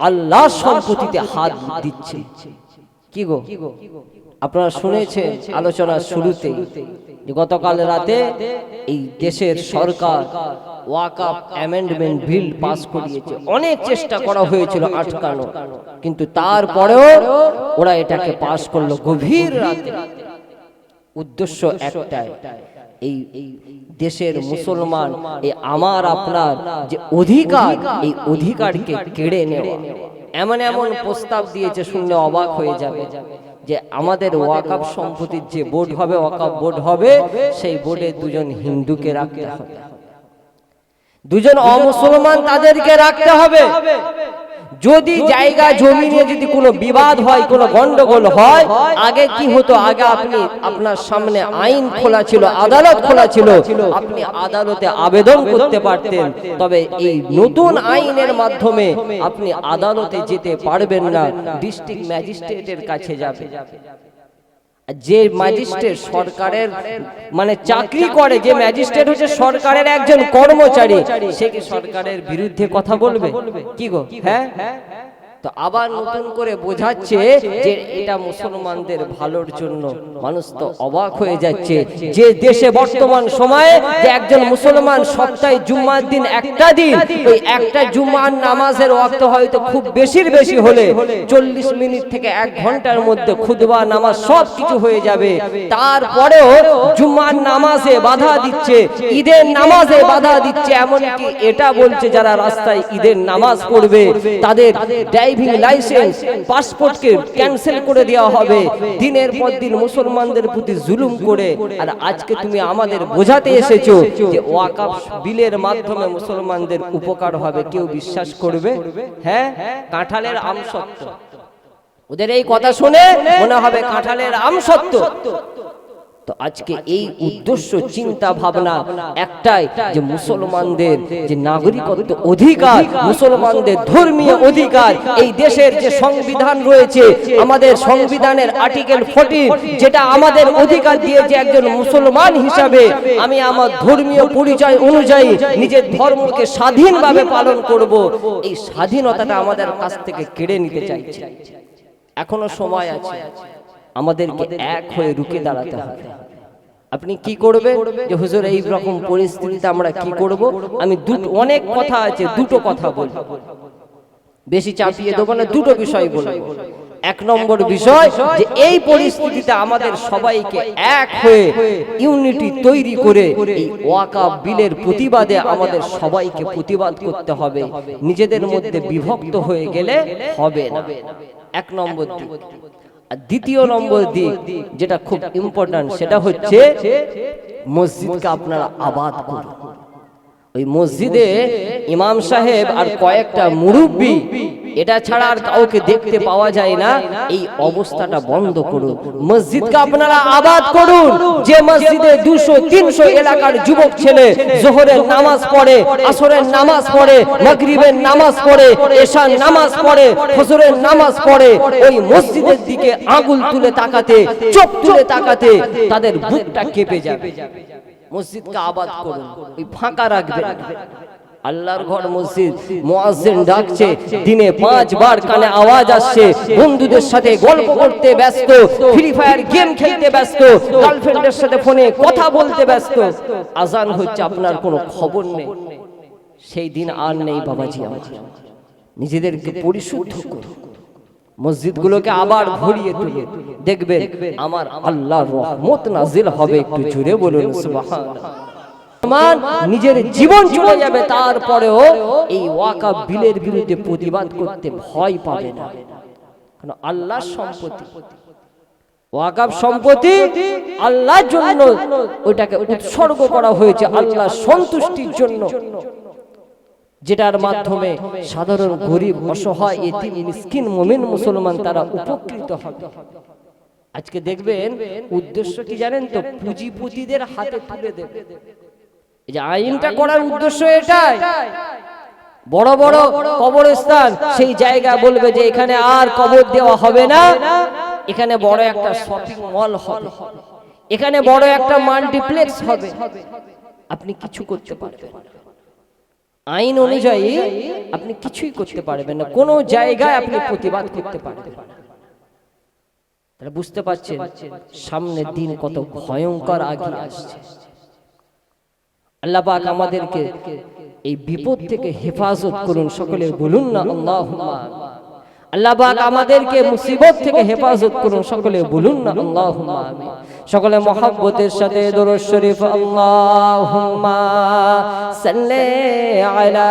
আল্লাহ সম্পত্তিতে হাত দিচ্ছে কি গো? আপনারা শুনেছেন আলোচনার শুরুতে গতকাল রাতে এই দেশের সরকার ওয়াকাপ অ্যামেন্ডমেন্ট বিল পাস করিয়েছে। অনেক চেষ্টা করা হয়েছিল আটকানো। কিন্তু তারপরেও ওরা এটাকে পাস করল গভীর রাতে। উদ্দেশ্য একটাই এই দেশের মুসলমান এই আমার আপনার যে অধিকার এই অধিকারকে কেড়ে নেওয়া। এমন এমন প্রস্তাব দিয়েছে শুনলে অবাক হয়ে যাবে যে আমাদের ওয়াকাব সম্পত্তির যে বোর্ড হবে ওয়াকাব বোর্ড হবে সেই বোর্ডে দুজন হিন্দুকে রাখতে হবে। দুজন অমুসলমান তাদেরকে রাখতে হবে। যদি জায়গা জমি নিয়ে যদি কোনো বিবাদ হয়, কোনো গন্ডগোল হয়, আগে কি হতো? আগে আপনি আপনার সামনে আইন খোলা ছিল, আদালত খোলা ছিল, আপনি আদালতে আবেদন করতে পারতেন। তবে এই নতুন আইনের মাধ্যমে আপনি আদালতে যেতে পারবেন না, ডিস্ট্রিক্ট ম্যাজিস্ট্রেটের কাছে যাবে। যে ম্যাজিস্ট্রেট সরকারের মানে চাকরি করে, যে ম্যাজিস্ট্রেট হচ্ছে সরকারের একজন কর্মচারী, সে কি সরকারের বিরুদ্ধে কথা বলবে? কি গো? হ্যাঁ? তো আবার নতুন করে বোঝাচ্ছে যে এটা মুসলমানদের ভালোর জন্য। মানুষ তো অবাক হয়ে যাচ্ছে যে দেশে বর্তমান সময়ে যে একজন মুসলমান সপ্তাহে জুম্মার দিন একটা দিন ওই একটা জুম্মার নামাজের ওয়াক্ত হয়তো খুব বেশির বেশি হলে চল্লিশ মিনিট থেকে এক ঘণ্টার মধ্যে খুদবা নামাজ সব কিছু হয়ে যাবে। তারপরেও জুম্মার নামাজে বাধা দিচ্ছে ঈদের নামাজে বাধা দিচ্ছে এমনকি এটা বলছে যারা রাস্তায় ঈদের নামাজ পড়বে তাদের ড্রাইভিং লাইসেন্স পাসপোর্টকে ক্যান্সেল করে দেওয়া হবে। দিনের পর দিন মুসলমানদের প্রতি জুলুম করে। আর আজকে তুমি আমাদের বোঝাতে এসেছ যে ওয়াকাফ বিলের মাধ্যমে মুসলমানদের উপকার হবে। কেউ বিশ্বাস করবে? হ্যাঁ? কাঁঠালের আম সত্য ওদের এই কথা শুনে মনে হবে কাঁঠালের আম সত্য তো আজকে এই উদ্দেশ্য, চিন্তা, ভাবনা একটাই যে মুসলমানদের যে নাগরিকত্ব অধিকার, মুসলমানদের ধর্মীয় অধিকার, এই দেশের যে সংবিধান রয়েছে, আমাদের সংবিধানের আর্টিকেল ফোর্টিন যেটা আমাদের অধিকার দিয়েছে একজন মুসলমান হিসাবে, আমি আমার ধর্মীয় পরিচয় অনুযায়ী নিজের ধর্মকে স্বাধীনভাবে পালন করব। এই স্বাধীনতাটা আমাদের কাছ থেকে কেড়ে নিতে চাইছে। এখনও সময় আছে। আমাদেরকে এক হয়ে রুখে দাঁড়াতে হবে। আপনি কি করবেন? যে হুজুর এই রকম পরিস্থিতিতে আমরা কি করব? আমি দুটো অনেক কথা আছে দুটো কথা বলব বেশি চাপিয়ে দেবো না দুটো বিষয় বলব। এক নম্বর বিষয় যে এই পরিস্থিতিতে আমাদের সবাইকে এক হয়ে ইউনিটি তৈরি করে এই ওয়াকা বিলের প্রতিবাদে আমাদের সবাইকে প্রতিবাদ করতে হবে। নিজেদের মধ্যে বিভক্ত হয়ে গেলে হবে না। এক নম্বর দ্বিতীয় নম্বর দিক যেটা খুব ইম্পর্টেন্ট সেটা হচ্ছে মসজিদকে আপনারা আবাদ করুন। ওই মসজিদে ইমাম সাহেব আর কয়েকটা মুরব্বী এটা ছাড়া আর কাউকে দেখতে পাওয়া যায় না। এই অবস্থাটা বন্ধ করুন। মসজিদকে আপনারা আবাদ করুন। যে মসজিদে দুশো তিনশো এলাকার যুবক ছেলে জোহরের নামাজ পড়ে আসরের নামাজ পড়ে মাগরিবের নামাজ পড়ে এশার নামাজ পড়ে ফজরের নামাজ পড়ে ওই মসজিদের দিকে আঙুল তুলে তাকাতে চোখ তুলে তাকাতে তাদের বুকটা কেঁপে যাবে। মসজিদকে আবাদ করুন ওই ফাঁকা রাখবে আল্লাহর ঘর মসজিদ। মুয়াজ্জিন ডাকছে দিনে পাঁচবার কানে আওয়াজ আসছে। বন্ধুদের সাথে গল্প করতে ব্যস্ত। ফ্রি ফায়ার গেম খেলতে ব্যস্ত। গার্লফ্রেন্ডের সাথে ফোনে কথা বলতে ব্যস্ত। আজান হচ্ছে আপনার কোনো খবর নেই। সেই দিন আর নেই বাবাজি আমার। নিজেদেরকে পরিশুদ্ধ করুন মসজিদগুলোকে আবার ভরিয়ে তুলে। দেখবেন আমার আল্লাহর রহমত নাজিল হবে একটু জুড়ে বলুন। সুবহানাল্লাহ। মুসলমান নিজের জীবন চলে যাবে, তারপরেও এই ওয়াকা বিলের বিরুদ্ধে প্রতিবাদ করতে ভয় পাবে না। কারণ সম্পত্তি? ওয়াকাব সম্পত্তি আল্লাহর জন্য ওইটাকে উৎসর্গ করা হয়েছে আল্লাহ সন্তুষ্টির জন্য, যেটার মাধ্যমে সাধারণ গরিব, অসহায়, এতিম, মিসকিন, মুমিন, মুসলমান তারা উপকৃত হবে। আজকে দেখবেন উদ্দেশ্য কি জানেন তো? পুঁজিপতিদের হাতে তুলে দেবে। এই যে আইনটা করার উদ্দেশ্য এটাই। বড় বড় কবরস্থান সেই জায়গা বলবে যে এখানে আর কবর দেওয়া হবে না। এখানে বড় একটা শপিং মল হবে। এখানে বড় একটা মাল্টিপ্লেক্স হবে। আপনি কিছু করতে পারবেন। আইন অনুযায়ী আপনি কিছুই করতে পারবেন না। কোনো জায়গায় আপনি প্রতিবাদ করতে পারবেন না। তাহলে বুঝতে পারছেন সামনের দিন কত ভয়ঙ্কর আগে আসছে। আল্লাহ পাক আমাদেরকে এই বিপদ থেকে হেফাজত করুন। সকলে বলুন না আল্লাহ পাক আমাদেরকে মুসিবত থেকে হেফাজত করুন। সকলে বলুন না আল্লাহ সকলে মহাব্বতের সাথে দরুদ শরীফ, আল্লাহুম্মা আলা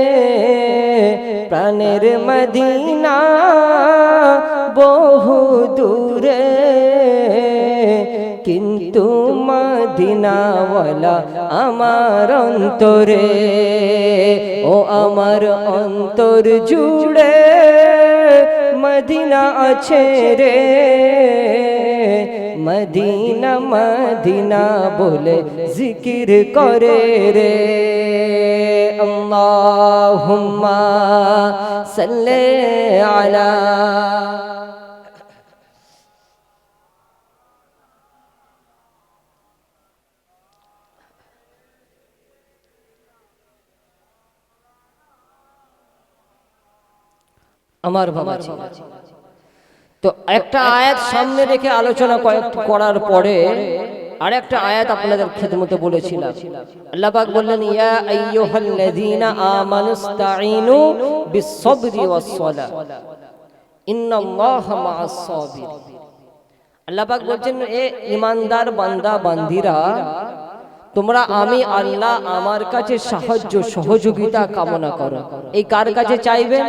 প্রাণের মদিনা বহু দূরে। কিন্তু মদিনাওয়ালা আমার অন্তরে, ও আমার অন্তর জুড়ে মদিনা আছে রে। মদিনা মদিনা বলে জিকির করে রে। আল্লাহুম্মা সাল্লি আলা আমার বাবা তো একটা আয়াত সামনে রেখে আলোচনা করার পরে আর একটা আয়াত আপনাদের খেদমতে বলেছিলাম। আল্লাহ বললেন, ইয়া আইয়ুহাল্লাযীনা আমানুস্তাঈনু বিস-সাবরি ওয়াস-সালাহ। ইন্নাল্লাহা মা'আস-সাবির। আল্লাহ পাক বলছেন, এ ইমানদার বান্দা, বান্দিরা, তোমরা আমি আল্লাহ আমার কাছে সাহায্য, সহযোগিতা কামনা করো। এই কার কাছে চাইবেন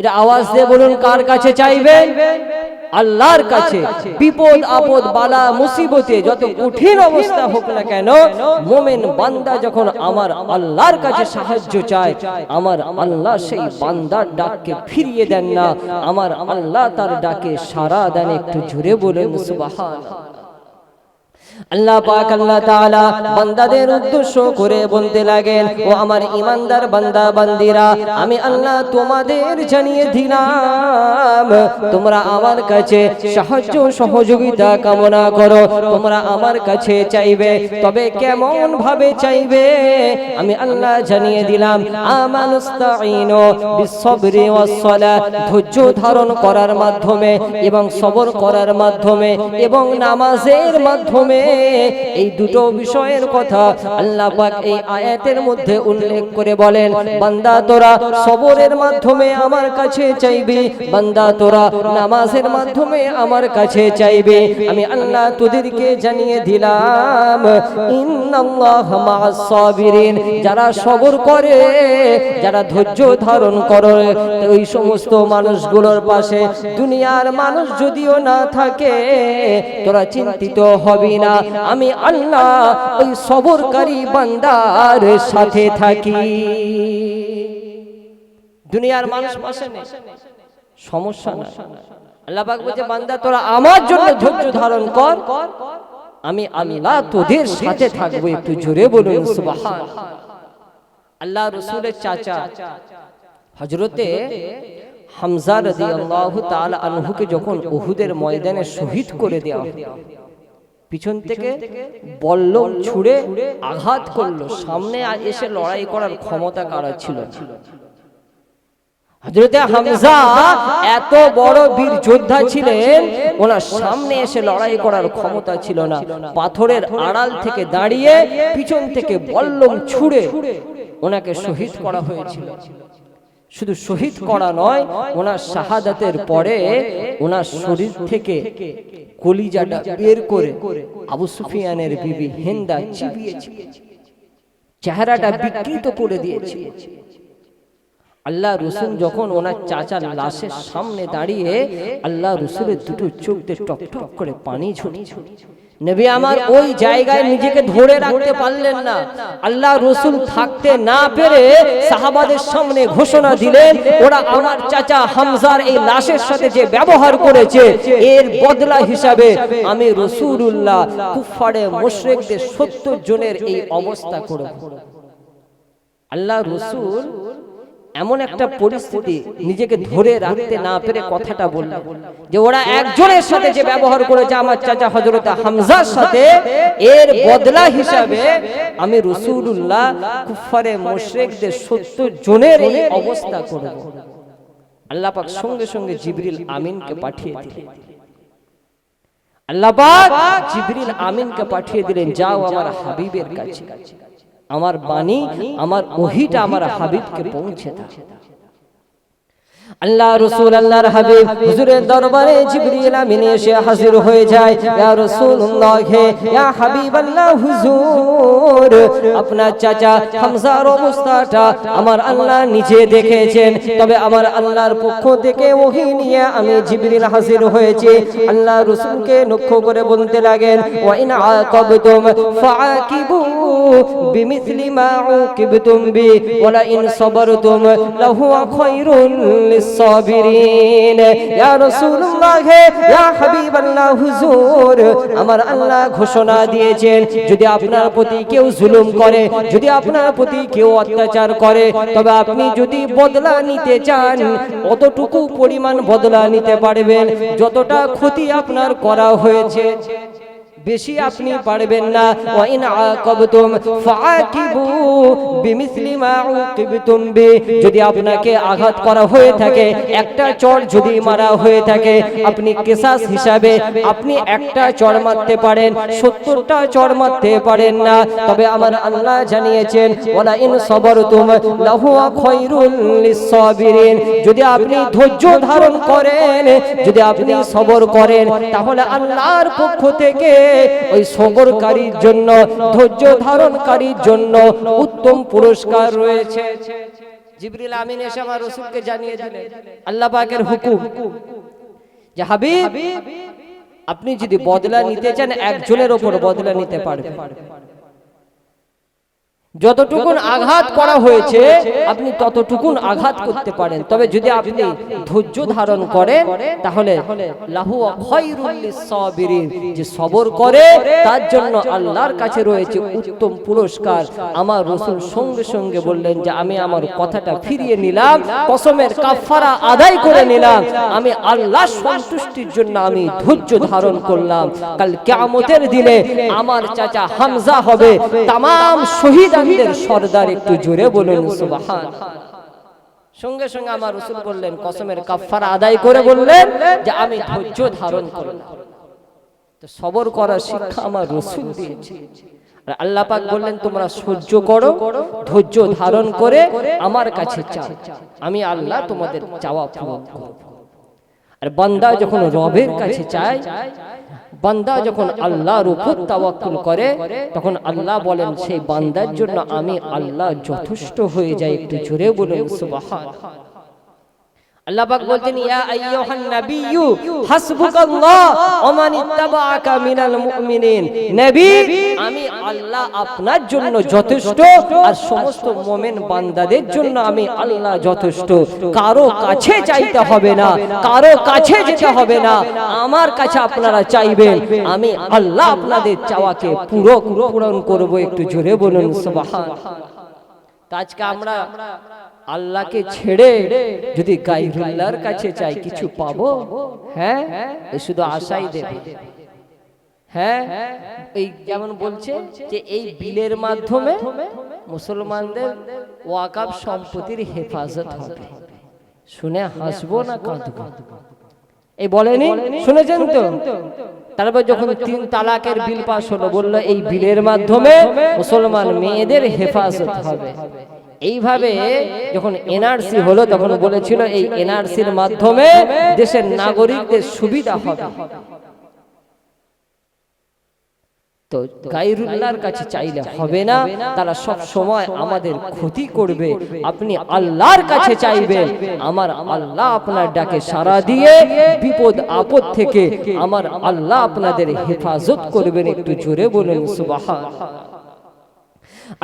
এটা আওয়াজ দিয়ে বলুন কার কাছে চাইবেন আল্লাহর কাছে। বিপদ আপদ বালা মুসিবতে যত কঠিন অবস্থা হোক না কেন মোমেন বান্দা যখন আমার আল্লাহর কাছে সাহায্য চায় আমার আল্লাহ সেই বান্দার ডাককে ফিরিয়ে দেন না। আমার আল্লাহ তার ডাকে সারা দেন একটু জুড়ে বলেন সুবহানাল্লাহ। আল্লাহ পাক, আল্লাহ তাআলা বান্দাদের উদ্দেশ্য করে বলতে লাগেন, ও আমার ইমানদার বান্দা, বান্দিরা, আমি আল্লাহ তোমাদের জানিয়ে দিলাম, তোমরা আমার কাছে সাহায্য সহযোগিতা কামনা করো, তোমরা আমার কাছে চাইবে, তবে কেমন ভাবে চাইবে? আমি আল্লাহ জানিয়ে দিলাম আমানুস্তাঈনু বিসসবরি ওয়াস-সালাহ ধৈর্য ধারণ করার মাধ্যমে এবং সবর করার মাধ্যমে এবং নামাজের মাধ্যমে এই দুটো বিষয়ের কথা আল্লাহ পাক এই আয়াতের মধ্যে উল্লেখ করে বলেন বান্দা তোরা সবরের মাধ্যমে আমার কাছে চাইবি বান্দা তোরা নামাজের মাধ্যমে আমার কাছে চাইবে। আমি আল্লাহ তোদেরকে জানিয়ে দিলাম ইন্নাল্লাহ মা'আস সাবিরিন। যারা সবর করে যারা ধৈর্য ধারণ করে ওই সমস্ত মানুষগুলোর পাশে দুনিয়ার মানুষ যদিও না থাকে তোরা চিন্তিত হবি না। আমি আল্লাহ ওই সবরকারী বান্দার সাথে থাকি। দুনিয়ার মানুষ পাশে নেই। সমস্যা না। আল্লাহ পাক বলছে, বান্দা, তোরা আমার জন্য ধৈর্য ধারণ কর। আমি আল্লাহ তোদের সাথে থাকব। একটু জোরে বলুন, সুবহান। আল্লাহ রসুলের চাচা হজরতে হামজা রাদিয়াল্লাহু তাআলা আনহুকে যখন উহুদের ময়দানে শহীদ করে দেওয়া পিছন থেকে বল্লম ছুঁড়ে আঘাত করল। সামনে এসে লড়াই করার ক্ষমতা কারা ছিল। হামজা এত বড় বীর যোদ্ধা ছিলেন ওনার সামনে এসে লড়াই করার ক্ষমতা ছিল না। পাথরের আড়াল থেকে দাঁড়িয়ে পিছন থেকে বল্লম ছুঁড়ে ওনাকে শহীদ করা হয়েছিল। শুধু শহীদ করা নয় ওনার শাহাদাতের পরে ওনার শরীর থেকে কলিজাটা বের করে আবু সুফিয়ানের বিবি হেন্দা চিবিয়েছে চেহারাটা বিকৃত করে দিয়েছে। আল্লাহ রসুল যখন ওনার চাচার লাশের সামনে দাঁড়িয়ে আল্লাহ রসুলের দুটো চোখ দিয়ে টপ টপ করে পানি ছুটছে নবী আমার ওই জায়গায় নিজেকে ধরে রাখতে পারলেন না। আল্লাহ রসুল থাকতে না পেরে সাহাবাদের সামনে ঘোষণা দিলেন ওরা আমার চাচা হামজার এই লাশের সাথে যে ব্যবহার করেছে এর বদলা হিসাবে আমি রসুল্লাহ কুফারে মুশরিকদের সত্তর জনের এই অবস্থা করে আল্লাহ রসুল এমন একটা পরিস্থিতি নিজেকে ধরে রাখতে না পেরে কথাটা বলল। যে ওরা একজনের সাথে যে ব্যবহার করেছে আমার চাচা হজরত হামজার সাথে এর বদলা হিসাবে আমি রসুল্লাহ কুফারে মুশরিকদের সত্তর জনের এই অবস্থা করব। আল্লাহ পাক সঙ্গে সঙ্গে জিবরিল আমিনকে পাঠিয়ে দিলেন। আল্লাহ পাক জিবরিল আমিনকে পাঠিয়ে দিলেন যাও আমার হাবিবের কাছে। আমার বাণী আমার ওহিটা আমার হাবিবকে পৌঁছে দাও। আল্লাহ রসুল আল্লাহর হাবিব হুজুরের দরবারে জিবরিল আমিন এসে হাজির হয়ে যায়। ইয়া রাসূলুল্লাহ হে ইয়া হাবিবাল্লাহ হুজুর। আপনার চাচা হামজার অবস্থাটা আমার আল্লাহ নিজে দেখেছেন। তবে আমার আল্লাহর পক্ষ থেকে ওহী নিয়ে আমি জিবরিল হাজির হয়েছি। আল্লাহ রসুলকে লক্ষ্য করে বলতে লাগেন ওয়া ইন আকাবতুম ফাআকিবু বিমিথলি মা উকিবতুম বি ওয়া লা ইন সাবারতুম লাহুয়া খায়রুন লিস-সাবিরিন ইয়া রাসূলুল্লাহ ইয়া হাবিবাল্লাহ হুজুর, আমার আল্লাহ ঘোষণা দিয়েছেন, যদি আপনার প্রতি কেউ জুলুম করে, যদি আপনার প্রতি কেউ অত্যাচার করে, তবে আপনি যদি বদলা নিতে চান, অতটুকু পরিমাণ বদলা নিতে পারবেন। যতটা ক্ষতি আপনার করা হয়েছে। বেশি আপনি পারবেন না। ওয়া ইন আকাবতুম ফাআকিবু বিমিসলি মা উকিবতুম বি। যদি আপনাকে আঘাত করা হয়ে থাকে একটা চড় যদি মারা হয়ে থাকে আপনি কেসাস হিসাবে আপনি একটা চড় মারতে পারেন সত্তরটা চড় মারতে পারেন না। তবে আমার আল্লাহ জানিয়েছেন ওয়ালা ইন সাবারতুম লাহু খায়রুল লিস-সাবিরিন। যদি আপনি ধৈর্য ধারণ করেন যদি আপনি সবর করেন তাহলে আল্লাহর পক্ষ থেকে ওই সবরকারীর জন্য, ধৈর্য ধারণকারীর জন্য উত্তম পুরস্কার রয়েছে। জিবরিল আমিন এসে আমার রসুলকে জানিয়ে দিলেন, আল্লাহ পাকের হুকুম, যে হাবিব, আপনি যদি বদলা নিতে চান, একজনের ওপর বদলা নিতে পারবেন। যতটুকুন আঘাত করা হয়েছে আপনি ততটুকুন আঘাত করতে পারেন। তবে যদি আপনি ধৈর্য ধারণ করেন তাহলে লাহু যে সবর করে তার জন্য আল্লাহর কাছে রয়েছে উত্তম পুরস্কার। আমার রাসূল সঙ্গে সঙ্গে বললেন যে আমি আমার কথাটা ফিরিয়ে নিলাম কসমের কাফারা আদায় করে নিলাম। আমি আল্লাহ সন্তুষ্টির জন্য আমি ধৈর্য ধারণ করলাম। কাল কিয়ামতের দিনে আমার চাচা হামজা হবে তামাম শহীদ শহীদের সর্দার একটু জোরে বলুন, সুবহান। সঙ্গে সঙ্গে আমার রসুল বললেন, কসমের কাফারা আদায় করে বললেন যে আমি ধৈর্য ধারণ করলাম তো সবর করার শিক্ষা আমার রসুল দিয়েছে। আর আল্লাহ পাক বললেন, তোমরা সহ্য করো, ধৈর্য ধারণ করে আমার কাছে চাও। আমি আল্লাহ তোমাদের চাওয়া পূরণ করব। আর বান্দা যখন রবের কাছে চায় বান্দা যখন আল্লাহর উপর তাওয়াক্কুল করে তখন আল্লাহ বলেন সেই বান্দার জন্য আমি আল্লাহ যথেষ্ট হয়ে যাই। একটু জোরে বলুন। সুবহান। আল্লাহ পাক বলছেন ইয়া আইয়ুহান নাবিয়্যু হাসবুকাল্লাহ ওয়া মান ইত্তাবাআকা মিনাল মুমিনিন। নবী আমি আল্লাহ আপনার জন্য যথেষ্ট আর সমস্ত মুমিন বান্দাদের জন্য আমি আল্লাহ যথেষ্ট। কারও কাছে চাইতে হবে না কারও কাছে যেতে হবে না। আমার কাছে আপনারা চাইবেন আমি আল্লাহ আপনাদের চাওয়াকে পুরো পূরণ করব একটু জোরে বলুন সুবহান। আজকে আমরা আল্লাহকে ছেড়ে যদি গাইরুল্লাহর কাছে চাই কিছু পাবো? হ্যাঁ? এ শুধু আশাই দেবে। হ্যাঁ? এই যেমন বলছে যে এই বিলের মাধ্যমে মুসলমানদের ওয়াকাব সম্পত্তির হেফাজত হবে। শুনে হাসবো না কাঁদবো? এই বলেনি? শুনেছেন তো? তারপর যখন তিন তালাকের বিল পাস হলো বলল এই বিলের মাধ্যমে মুসলমান মেয়েদের হেফাজত হবে। এইভাবে যখন এনআরসি হলো তখন বলেছিল এই এনআরসির মাধ্যমে দেশের নাগরিকদের সুবিধা হবে। তো গাইরুল্লাহর কাছে চাইলে হবে না তারা সব সময় আমাদের ক্ষতি করবে। আপনি আল্লাহর কাছে চাইবেন আমার আল্লাহ আপনার ডাকে সাড়া দিয়ে বিপদ আপদ থেকে আমার আল্লাহ আপনাদের হেফাজত করবেন। একটু জোরে বলুন। সুবহান।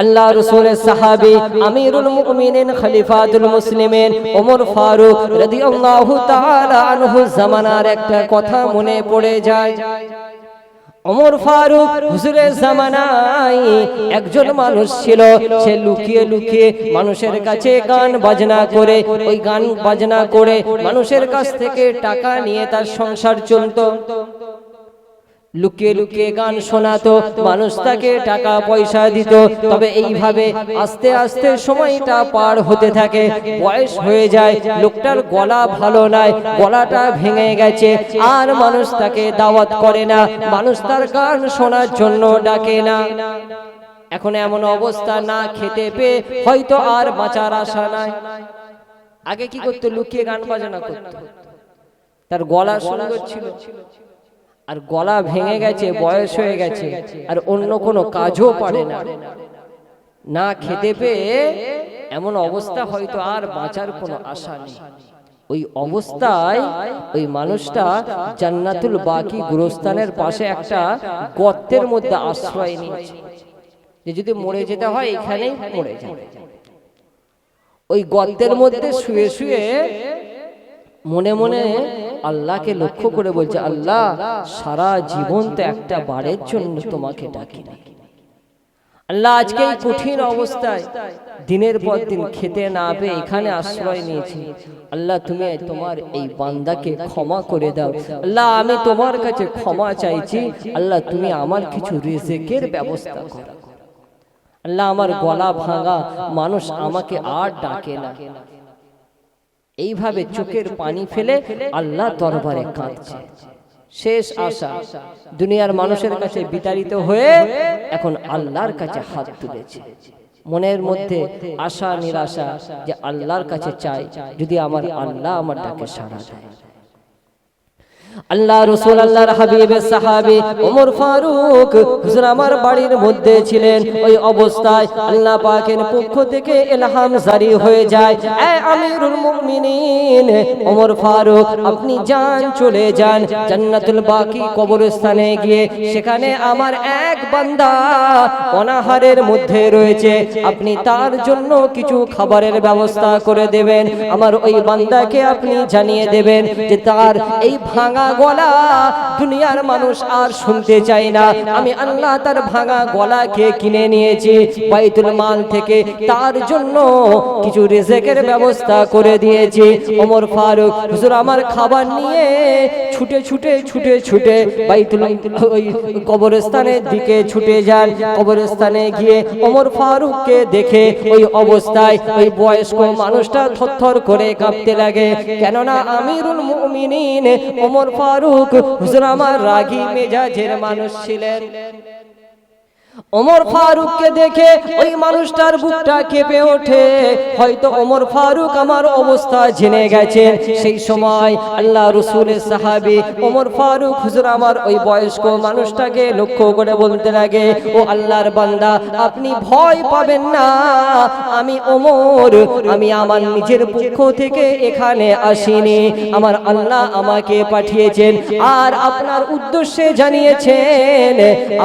আল্লাহ রসুলের সাহাবী আমিরুল মুমিনিন খলিফাতুল মুসলিমিন ওমর ফারুক রাদিয়াল্লাহু তাআলা আনহু জামানার একটা কথা মনে পড়ে যায়। ওমর ফারুক হুজুরের জামানায় একজন মানুষ ছিল সে লুকিয়ে লুকিয়ে মানুষের কাছে গান বাজনা করে ওই গান বাজনা করে মানুষের কাছ থেকে টাকা নিয়ে তার সংসার চলতো। লুকিয়ে লুকিয়ে গান শোনাতো মানুষ তাকে টাকা পয়সা দিত। তবে এইভাবে আস্তে আস্তে সময়টা পার হতে থাকে। বয়স হয়ে যায় লোকটার গলা ভালো নাই গলাটা ভেঙে গেছে। আর মানুষ তাকে দাওয়াত করে না মানুষ তার গান শোনার জন্য ডাকে না। এখন এমন অবস্থা না খেতে পেয়ে হয়তো আর বাঁচার আশা নাই। আগে কি করতো? লুকিয়ে গান বাজনা করতো। তার গলা সুন্দর ছিল। আর গলা ভেঙে গেছে বয়স হয়ে গেছে আর অন্য কোনো কাজও পারে না। না। খেতে পেয়ে এমন অবস্থা হয়তো আর বাঁচার কোনো আশা নেই। ওই অবস্থায় ওই মানুষটা জান্নাতুল বাকি গুরস্থানের পাশে একটা গর্তের মধ্যে আশ্রয় নিয়েছে। যে যদি মরে যেতে হয় এখানেই মরে যাবে ওই গর্তের মধ্যে শুয়ে শুয়ে মনে মনে আল্লাহকে লক্ষ্য করে বলছে আল্লাহ সারা জীবন তো একটা বারের জন্য তোমাকে ডাকি না আল্লাহ আজকে এই কঠিন অবস্থায় দিনের পর দিন খেতে না পেয়ে এখানে আশ্রয় নিয়েছি। আল্লাহ তুমি তোমার এই বান্দাকে ক্ষমা করে দাও। আল্লাহ আমি তোমার কাছে ক্ষমা চাইছি। আল্লাহ তুমি আমার কিছু রিজেকের ব্যবস্থা করো। আল্লাহ আমার গলা ভাঙা মানুষ আমাকে আর ডাকে না। এইভাবে চোখের পানি ফেলে আল্লাহ দরবারে কাঁদছে। শেষ আশা। দুনিয়ার মানুষের কাছে বিতাড়িত হয়ে এখন আল্লাহর কাছে হাত তুলেছে। মনের মধ্যে আশা নিরাশা যে আল্লাহর কাছে চাই যদি আমার আল্লাহ আমার ডাকে সারা দেয়। আল্লাহ রসুল আল্লাহর হাবিবের সাহাবি ওমর ফারুক হুজুর আমার বাড়ির মধ্যে ছিলেন। ওই অবস্থায় আল্লাহ পাকের পক্ষ থেকে ইলহাম জারি হয়ে যায়। আমিরুল মুমিনিন, ওমর ফারুক, আপনি যান, চলে যান। জান্নাতুল বাকি কবরস্থানে গিয়ে সেখানে আমার এক বান্দা অনাহারের মধ্যে রয়েছে। আপনি তার জন্য কিছু খাবারের ব্যবস্থা করে দেবেন। আমার ওই বান্দাকে আপনি জানিয়ে দেবেন যে তার এই ভাঙা গলা। দুনিয়ার মানুষ আর শুনতে চায় না। আমি আল্লাহ তার ভাঙা গলাকে কিনে নিয়েছি, বাইতুল মাল থেকে। তার জন্য কিছু রিজেকের ব্যবস্থা করে দিয়েছি। ওমর ফারুক, হুজুর, আমার খাবার নিয়ে ছুটে ছুটে ছুটে ছুটে বাইতুল ওই কবরস্থানের দিকে ছুটে যান। কবরস্থানে গিয়ে ওমর ফারুককে দেখে ওই অবস্থায় ওই বয়স্ক মানুষটা থরথর করে কাঁপতে লাগে। কেননা আমিরুল মুমিনিন ওমর ফারুক হুজুর আমার রাগী মেজাজের মানুষ ছিলেন। ওমর ফারুককে দেখে ওই মানুষটার বুকটা কেঁপে ওঠে। হয়তো ওমর ফারুক আমার অবস্থা জেনে গেছেন। সেই সময় আল্লাহ রসুলের সাহাবি ওমর ফারুক হুজুর আমার ওই বয়স্ক মানুষটাকে লক্ষ্য করে বলতে লাগে, ও আল্লাহর বান্দা, আপনি ভয় পাবেন না। আমি ওমর, আমি আমার নিজের পক্ষ থেকে এখানে আসিনি। আমার আল্লাহ আমাকে পাঠিয়েছেন আর আপনার উদ্দেশ্যে জানিয়েছেন,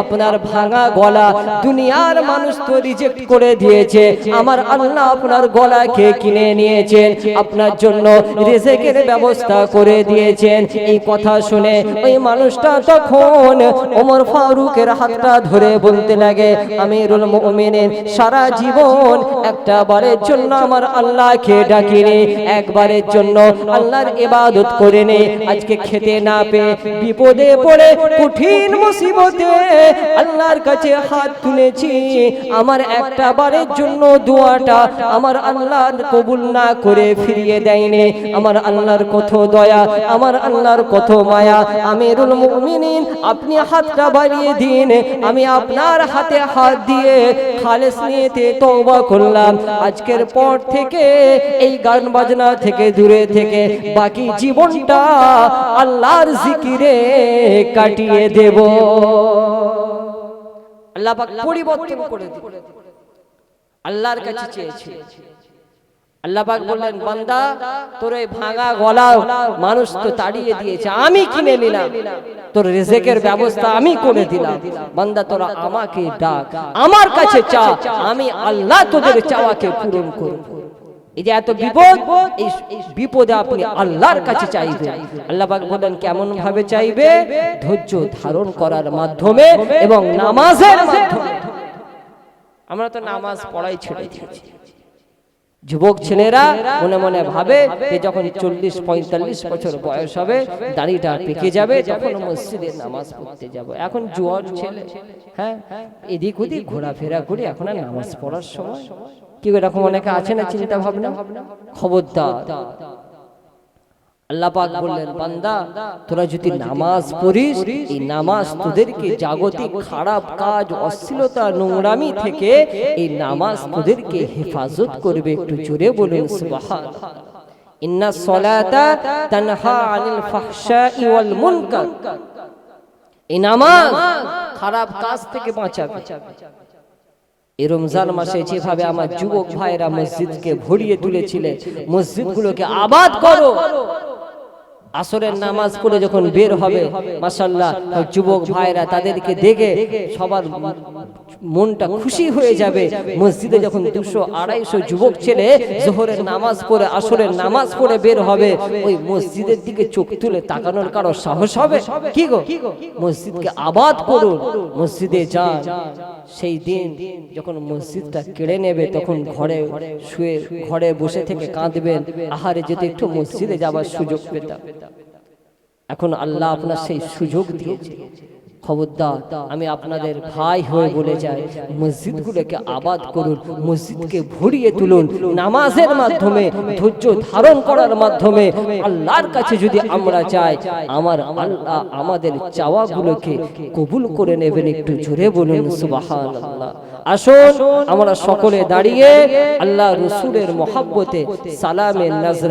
আপনার ভাঙা গলা দুনিয়ার মানুষ তো রিজেক্ট করে দিয়েছে। আমার আল্লাহ আপনার গলাকে কিনে নিয়েছেন? আপনার জন্য রিজেকের ব্যবস্থা করে দিয়েছেন। এই কথা শুনে ওই মানুষটা তখন ওমর ফারুকের হাতটা ধরে বলতে লাগে, আমিরুল মুমিনিন, সারা জীবন একটা বারের জন্য আমার আল্লাহকে ডাকিনি, একবারের জন্য আল্লাহর ইবাদত করে নে আজকে খেতে না পেয়ে বিপদে পড়ে কঠিন মুসিবতে আল্লাহর কাছে হাত তুলেছি। আমার একটা বারের জন্য দোয়াটা আমার আল্লাহ কবুল না করে ফিরিয়ে দেয়নি। আমার আল্লাহর কত দয়া, আমার আল্লাহর কত মায়া। আমিরুল মুমিনিন, আপনি হাতটা বাড়িয়ে দিন। আমি আপনার হাতে হাত দিয়ে খালেস নিয়েতে তওবা করলাম। আজকের পর থেকে এই গান বাজনা থেকে দূরে থেকে বাকি জীবনটা আল্লাহর জিকিরে কাটিয়ে দেব। আল্লাহ পাক পরিবর্তন করে দিল। আল্লাহর কাছে চেয়েছে আল্লাহ পাক বললেন বান্দা তোর এই ভাঙা গলা মানুষ তো তাড়িয়ে দিয়েছে। আমি কিনে নিলাম। তোর রেজেকের ব্যবস্থা আমি করে দিলাম। বান্দা তোরা আমাকে ডাক। আমার কাছে চা আমি আল্লাহ তোদের চাওয়াকে পূরণ করব। এই যে এত বিপদ এই বিপদে আপনি আল্লাহর কাছে চাইবেন। আল্লাহ পাক বলেন কেমন ভাবে চাইবে? ধৈর্য ধারণ করার মাধ্যমে এবং নামাজের মাধ্যমে। আমরা তো নামাজ পড়াই ছেড়ে দিয়েছি। যুবক ছেলেরা মনে মনে ভাবে যে যখন চল্লিশ পঁয়তাল্লিশ বছর বয়স হবে দাড়িটা পেকে যাবে তখন মসজিদে নামাজ পড়তে যাব। এখন জোয়ার ছেলে হ্যাঁ এদিক ওদিক ঘোরাফেরা করে এখন আর নামাজ পড়ার সময়। কি এরকম অনেকে আছে না চিন্তা ভাবনা খবরদার। আল্লাহ পাক বললেন বান্দা তোরা যদি নামাজ পড়িস এই নামাজ তোদেরকে জাগতিক খারাপ কাজ অশ্লীলতা নোংরামি থেকে এই নামাজ তোদেরকে হেফাজত করবে একটু জোরে বলুন সুবহান ইন্না সলাতা তানহা আনিল ফাহশাই ওয়াল মুনকার। এই নামাজ খারাপ কাজ থেকে বাঁচাবে। এই রমজান মাসে যেভাবে আমার যুবক ভাইরা মসজিদকে ভরিয়ে তুলেছিলেন মসজিদগুলোকে আবাদ করো। আসরের নামাজ পড়ে যখন বের হবে মাসাল্লাহ যুবক ভাইরা তাদেরকে দেখে সবার মনটা খুশি হয়ে যাবে। মসজিদে যখন দুশো আড়াইশো যুবক ছেলে জোহরের নামাজ পড়ে আসরের নামাজ পড়ে বের হবে ওই মসজিদের দিকে চোখ তুলে তাকানোর কারও সাহস হবে? কি গো? মসজিদকে আবাদ করুন। মসজিদে যান। সেই দিন যখন মসজিদটা কেড়ে নেবে তখন ঘরে শুয়ে ঘরে বসে থেকে কাঁদবেন। আহারে যেতে একটু মসজিদে যাবার সুযোগ পেতাম এখন আল্লাহ আপনার সেই সুযোগ দিয়েছে। খবরদার, আমি আপনাদের ভাই হয়ে বলে যাই, মসজিদগুলোকে আবাদ করুন, মসজিদকে ভরিয়ে তুলুন, নামাজের মাধ্যমে, ধৈর্য ধারণ করার মাধ্যমে, আল্লাহর কাছে যদি আমরা চাই, আমার আল্লাহ আমাদের চাওয়াগুলোকে কবুল করে নেবেন, একটু জোরে বলুন সুবাহান আসুন, আমরা সকলে দাঁড়িয়ে আল্লাহ রসুলের মহাব্বতে সালামের নজর